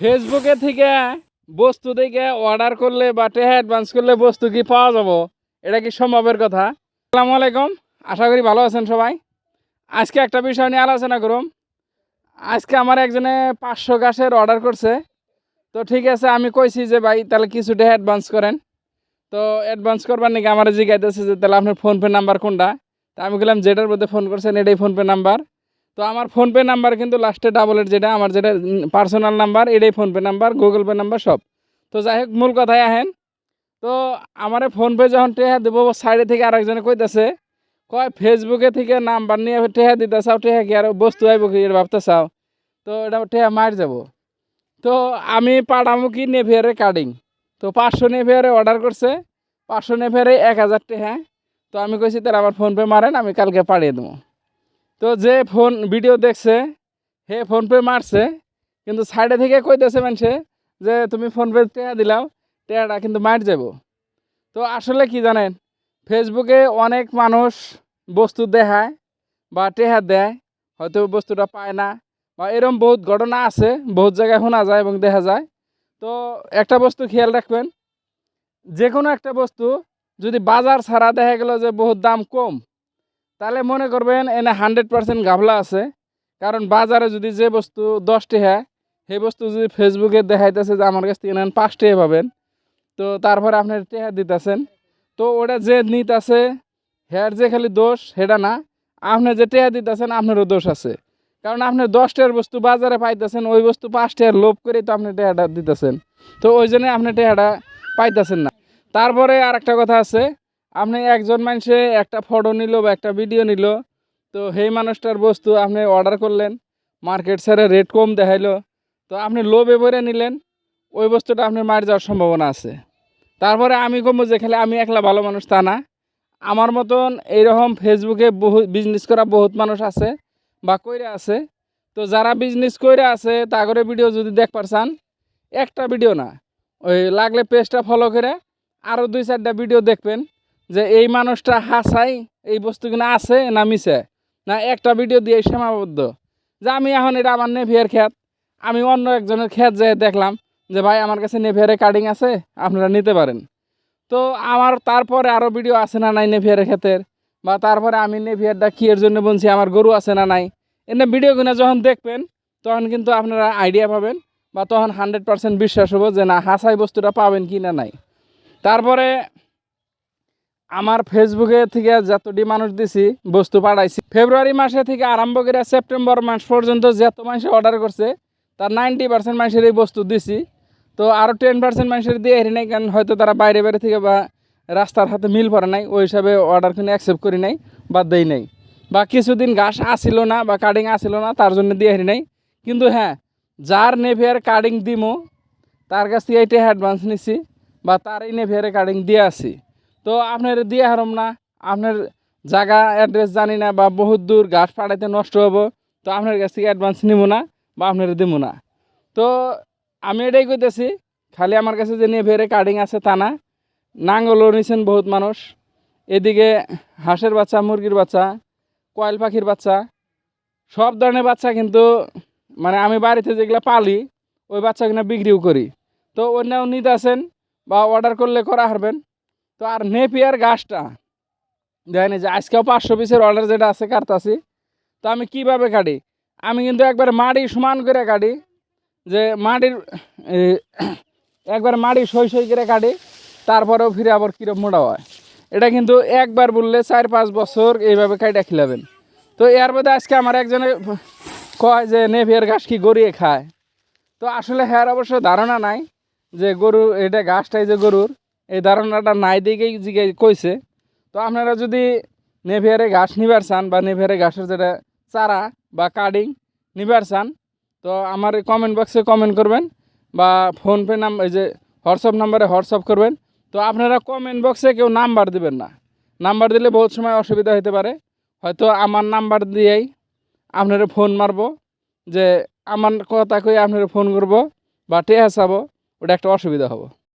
ফেসবুকে থেকে বস্তু থেকে অর্ডার করলে বা টেহা অ্যাডভান্স করলে বস্তু কি পাওয়া যাব? এটা কি সম্ভবের কথা? আসসালামু আলাইকুম। আশা করি ভালো আছেন সবাই। আজকে একটা বিষয় নিয়ে আলোচনা করুম। আজকে আমার একজনে পাঁচশো গাছের অর্ডার করছে। তো ঠিক আছে, আমি কইছি যে ভাই, তাহলে কিছু কিছুটা অ্যাডভান্স করেন। তো অ্যাডভান্স করবার নাকি আমার জিজ্ঞাসা যে তাহলে আপনার ফোনপে নাম্বার কোনটা? তা আমি বললাম যেটার মধ্যে ফোন করছেন, এটাই ফোনপে নাম্বার তো আমার ফোনপে নাম্বার কিন্তু লাস্টে ডাবলের যেটা, আমার যেটা পার্সোনাল নাম্বার, এটাই PhonePe number Google Pay number সব। তো যাই হোক, মূল কথায় আহেন। তো আমার ফোনপে যখন টেহা দেবো সাইডে থেকে আরেকজনে কইতেছে, কয় ফেসবুকে থেকে নাম্বার নিয়ে টেহা দিতে চাও, টেহা কি আর বস্তু আইব কি এটা ভাবতে চাও? তো এটা টেহা মার যাব। তো আমি পাঠামো কি নেভিয়ারে কাটিং তো পাঁচশো নেভিয়ারে অর্ডার করছে, পাঁচশো নেভিয়ারে এক হাজার টেহা। তো আমি কইছি, তাহলে আমার ফোনপে মারেন, আমি কালকে পাঠিয়ে দেবো। তো যে ফোন ভিডিও দেখছে, হে ফোনপে মারছে, কিন্তু সাইডে থেকে কইতেছে মানুষে যে তুমি ফোনপে টেহা দিলাও টেহাটা কিন্তু মার যাব তো আসলে কি জানেন, ফেসবুকে অনেক মানুষ বস্তু দেখায় বা টেহা দেয়, হয়তো বস্তুটা পায় না, বা এরকম বহুত ঘটনা আছে, বহুত জায়গায় শোনা যায় এবং দেখা যায়। তো একটা বস্তু খেয়াল রাখবেন যে কোনো একটা বস্তু যদি বাজার ছাড়া দেখা গেল যে বহুত দাম কম তাহলে মনে করবেন এনে হান্ড্রেড পার্সেন্ট গাভলা আছে। কারণ বাজারে যদি যে বস্তু দশটি টাকা সেই বস্তু যদি ফেসবুকে দেখাইতেছে যে আমার কাছ থেকে নেন পাঁচটি পাবেন। তো তারপরে আপনি টেহা দিতেছেন। তো ওটা যে নিতেছে, হ্যার যে খালি দোষ, সেটা না। আপনি যে টেহা দিতেছেন, আপনারও দোষ আছে। কারণ আপনি দশটার বস্তু বাজারে পাইতেছেন, ওই বস্তু পাঁচ টাকার লোভ করেই তো আপনি টেহাটা দিতেছেন। তো ওই জন্য আপনি টেহাটা পাইতেছেন না। তারপরে আর একটা কথা আছে আপনি একজন মানুষে একটা ফটো নিল বা একটা ভিডিও নিল, তো সেই মানুষটার বস্তু আপনি অর্ডার করলেন মার্কেট স্যারে রেট কম দেখাইলো, তো আপনি লোভে ভরে নিলেন, ওই বস্তুটা আপনি মার যাওয়ার সম্ভাবনা আছে। তারপরে আমি কমবো যে খালি আমি একলা ভালো মানুষ তা না, আমার মতন এইরকম ফেসবুকে বহু বিজনেস করা বহুত মানুষ আছে বা কইরা আছে, তো যারা বিজনেস কইরা আছে, তাগরে ভিডিও যদি দেখ পারছান একটা ভিডিও না, ওই লাগলে পেজটা ফলো করে আরও দুই চারটা ভিডিও দেখবেন যে এই মানুষটা হাসাই এই বস্তু কিনা আছে না মিশে না একটা ভিডিও দিয়ে সীমাবদ্ধ? যে আমি এখন এটা আমার নেভিয়ার খ্যাত। আমি অন্য একজনের খ্যাত যেয়ে দেখলাম যে, ভাই, আমার কাছে নেভিয়ারে কাটিং আছে, আপনারা নিতে পারেন। তো আমার তারপরে আরও ভিডিও আছে না নাই নেভিয়ারের ক্ষেতের? বা তারপরে আমি নেভিয়ারটা কী এর জন্য বলছি আমার গরু আছে না নাই? এনে ভিডিওগুলো যখন দেখবেন, তখন কিন্তু আপনারা আইডিয়া পাবেন বা তখন হান্ড্রেড পার্সেন্ট বিশ্বাস হব যে, না হাসাই বস্তুটা পাবেন কি না নাই? তারপরে আমার ফেসবুকে থেকে যতটি মানুষ দিছি, বস্তু পাঠাইছি। ফেব্রুয়ারি মাসে থেকে আরম্ভ করে সেপ্টেম্বর মাস পর্যন্ত যত মানুষ অর্ডার করছে, তার নাইনটি পার্সেন্ট মানুষের এই বস্তু দিছি। তো আরও টেন পার্সেন্ট মানুষের দিয়ে হেরি নাই, কারণ হয়তো তারা বাইরে বাইরে থেকে বা রাস্তার হাতে মিল পড়ে নাই, ওই হিসাবে অর্ডার কিনে অ্যাকসেপ্ট করি নাই বা দেই নাই। বা কিছুদিন ঘাস আসিল না বা কাটিং আসিল না, তার জন্য দিয়ে হেরি নাই। কিন্তু হ্যাঁ যার নেভিয়ার কাটিং দিমো, তার কাছ থেকে এইটা অ্যাডভান্স নিছি বা তার এই নেভিয়ারে কাটিং দিয়ে আসি। তো আপনার দিয়ে হারম না। আপনার জায়গা অ্যাড্রেস জানি না বা বহুত দূর ঘাস পাড়াইতে নষ্ট হব। তো আপনার কাছ থেকে অ্যাডভান্স নিব না বা আপনার দিব না। তো আমি এটাই কইতেছি, খালি আমার কাছে যে নেভিয়ারে কাটিং আছে তা না। নাঙ্গলও নিছেন বহুত মানুষ। এদিকে হাঁসের বাচ্চা, মুরগির বাচ্চা, কয়েল পাখির বাচ্চা, সব ধরনের বাচ্চা কিন্তু মানে আমি বাড়িতে যেগুলো পালি, ওই বাচ্চাগুলো বিক্রিও করি। তো অন্যও নিতে আসেন বা অর্ডার করলে করা হারবেন। তো আর নেপিয়ার গাছটা, দেখেন যে আজকেও পাঁচশো পিসের অর্ডার যেটা আছে কাটতাছি, তো আমি কীভাবে কাটি? আমি কিন্তু একবার মাটি সমান করে কাটি, যে মাটির একবার মাটি সই সই করে কাটি, তারপরেও ফিরে আবার কীরকম মোটা হয়। এটা কিন্তু একবার বললে চার পাঁচ বছর এইভাবে কাইটা খিলাবেন। তো এর মধ্যে আজকে আমার একজনে কয় যে নেভিয়ার ঘাস কি গড়িয়ে খায়। তো আসলে হ্যার অবশ্য ধারণা নাই যে গরু, এটা ঘাসটাই যে গরুর এই ধারণাটা নাই দিকেই জিগে কইছে। তো আপনারা যদি নেভিয়ারে ঘাস নিবার চান বা নেভিয়ারে ঘাসের যেটা চারা বা কাটিং নিবার চান, তো আমার কমেন্ট বক্সে কমেন্ট করবেন বা ফোনপে নাম এই যে হোয়াটসঅ্যাপ নাম্বারে হোয়াটসঅ্যাপ করবেন। তো আপনারা কমেন্ট বক্সে কেউ নাম্বার দিবেন না। নাম্বার দিলে বহুত সময় অসুবিধা হতে পারে। হয়তো আমার নাম্বার দিয়েই আপনারা ফোন মারবো যে, আমার কথা কই আপনারা ফোন করব বা টেহা চাবো ওটা একটা অসুবিধা হব।